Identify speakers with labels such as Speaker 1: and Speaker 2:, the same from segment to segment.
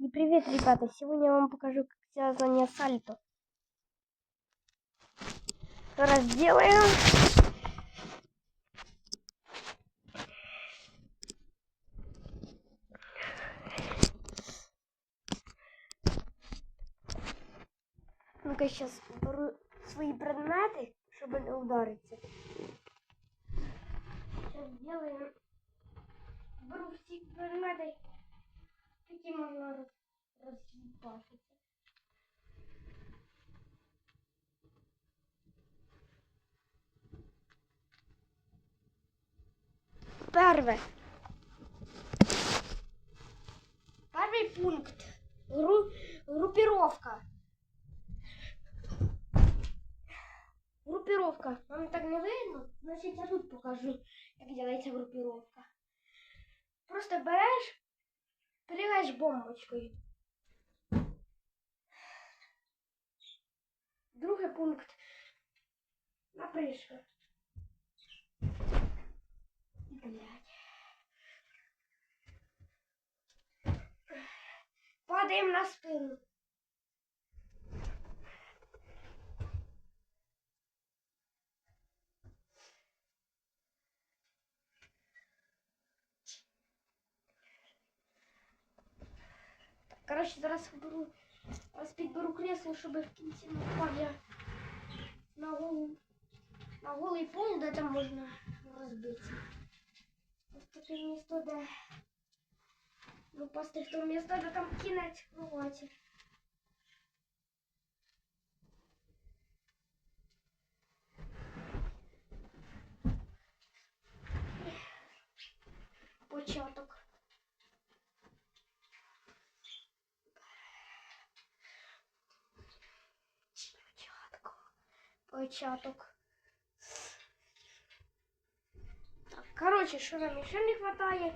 Speaker 1: И привет, ребята! Сегодня я вам покажу, как связание сальто. Разделаем. Ну-ка, сейчас беру свои предметы, чтобы не удариться. Сейчас сделаем. Беру все предметы, які можна роз... роз'їбатися. Перше. Перший пункт. Гру... Групіровка. Группировка. Вам так не видно? Значить я тут покажу, як делається группировка. Просто береш, прилягаєш бомбочкою. Другий пункт. Напришка. Блять. Падаємо на спину. Коротше, зараз беру, зараз підберу кресло, щоб в кінці не впав я на голову. На голий пол, де там можна розбитися. Ось таке місто, де ну, пасти в то місто, де там кінець кроваті. Початок. Початок. Так, короче, что нам еще не хватает?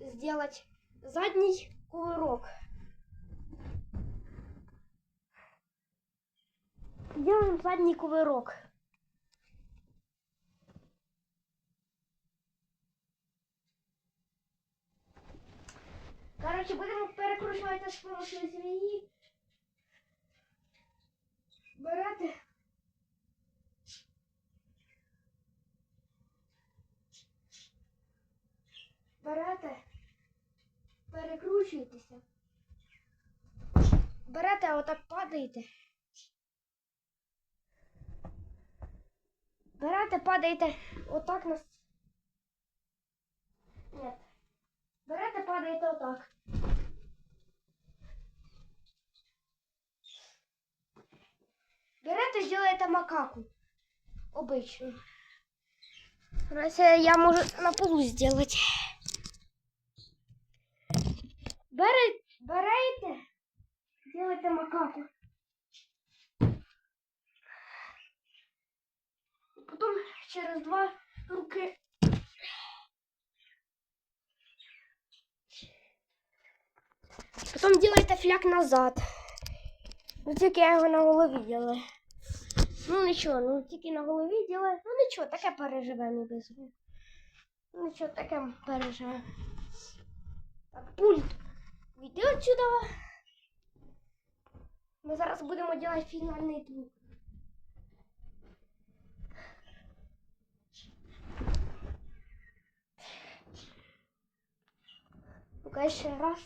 Speaker 1: Сделать задний кувырок. Делаем задний кувырок. Короче, будемо перекручувати з помощью змії. Берете. Берете. Перекручуєтеся. Берете, а отак падаєте. Берете, падаєте отак на. с- Ні. Берете, падаєте отак. Берете, делаете макаку. Обычную. Раз я я можу на полу сделать. Бере, берете, делаете макаку. Потом через два руки. Потом делаете фляг назад. Ну тільки я його на голові ділаю. Ну нічого, ну тільки на голові ділаю. Ну нічого, таке переживемо без. Ну нічого, таке переживемо. Так, пульт. Уйди отсюда. Ми зараз будемо робити фінальний трюк. Ну-ка ще раз.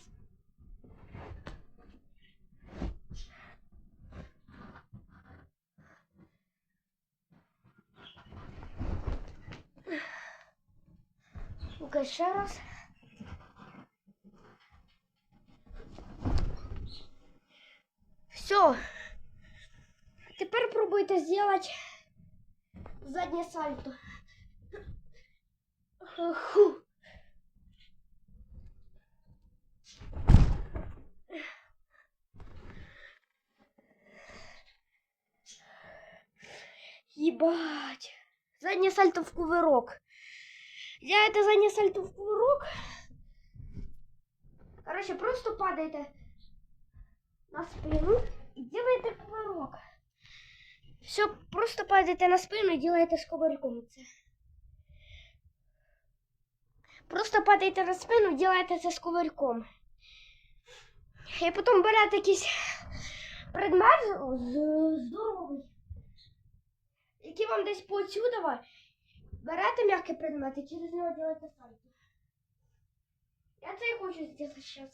Speaker 1: Ну-ка ще раз. Все. Теперь пробуйте сделать заднее сальто. Фу. Ебать. Заднее сальто в кувырок. Делаете заднее сальто в кувырок. Короче, просто падаете на спину и делаете кувырок. Все, просто падаете на спину и делаете з кувырком це. Просто падаєте на спину, делаєте це з кувырком. і потім берете якийсь предмет з- здоровий, який вам десь поотсюдова, берете м'який предмет і через нього робите сальто. Я це і хочу зробити зараз.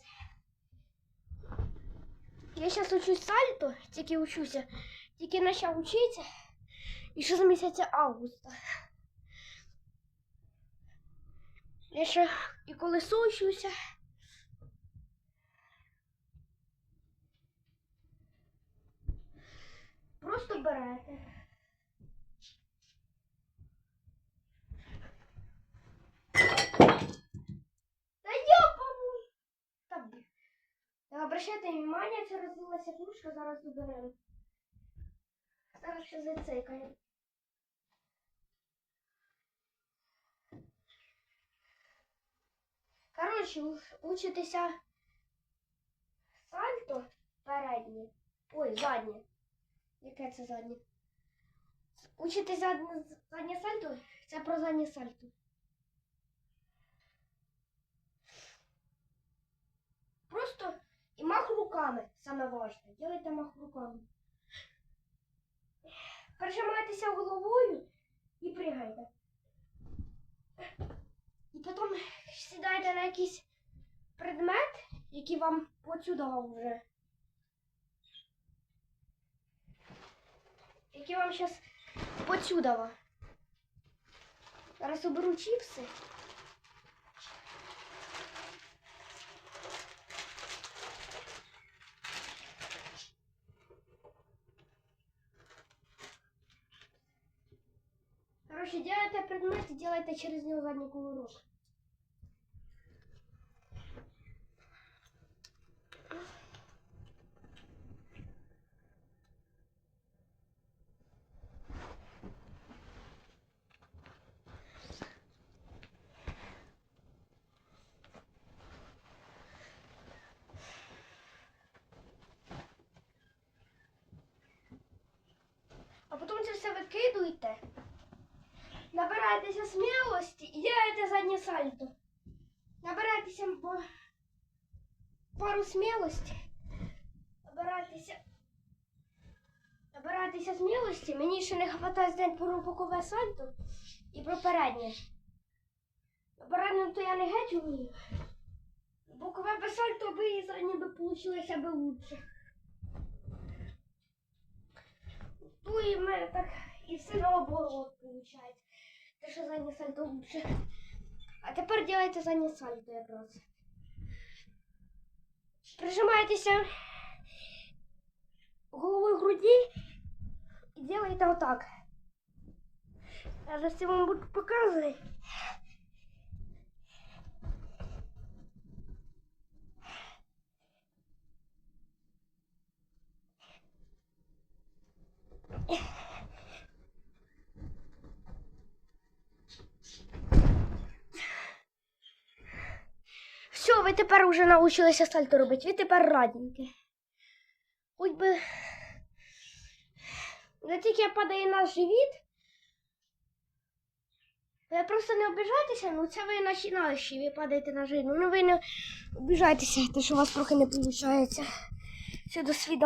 Speaker 1: Я зараз учусь сальто, тільки учуся, тільки почав вчитися. І ще з місяця августа. Я ще і колесо учуся. Просто берете. Обращайте внимание, це розлилася кружка, зараз доберемо. Зараз ще зацикаємо. Коротше, уч- учитеся сальто переднє. Ой, заднє. Яке це заднє? Учите заднє, заднє сальто? Це про заднє сальто. Просто і мах руками, саме важне. Делайте мах руками. Прижимайтеся головою і пригайте. І потім сідайте на якийсь предмет, який вам поцюдав вже. Який вам зараз поцюдава. Зараз оберу чіпси. Короче, делайте предмет и делайте через него задний кувырок. А потім це все викидуєте. Набирайтеся смілості і делайте заднє сальто. Набирайтеся пару смілості. Набирайтеся. Набирайтеся смілості. Мені ще не вистачає здати про бокове сальто і про переднє. Переднє то я не геть вмію. Бокове без сальто би і заднє би получилося би лучше. Ну і мене так і все наоборот виходить. Те, заднє сальто лучше. А тепер делайте заднє сальто якраз. Прижимайтеся головою груді і делайте отак. Я зараз це вам буду показувати. Все, ви тепер вже навчилися сальто робити. Ви тепер радінки. Хоч би. Не тільки падає наш живіт. Ви просто не обіжайтеся, ну це ви починаючі, ви падаєте на жину. Ну ви не обіжайтеся, те, що у вас трохи не виходить. Все, до свидання.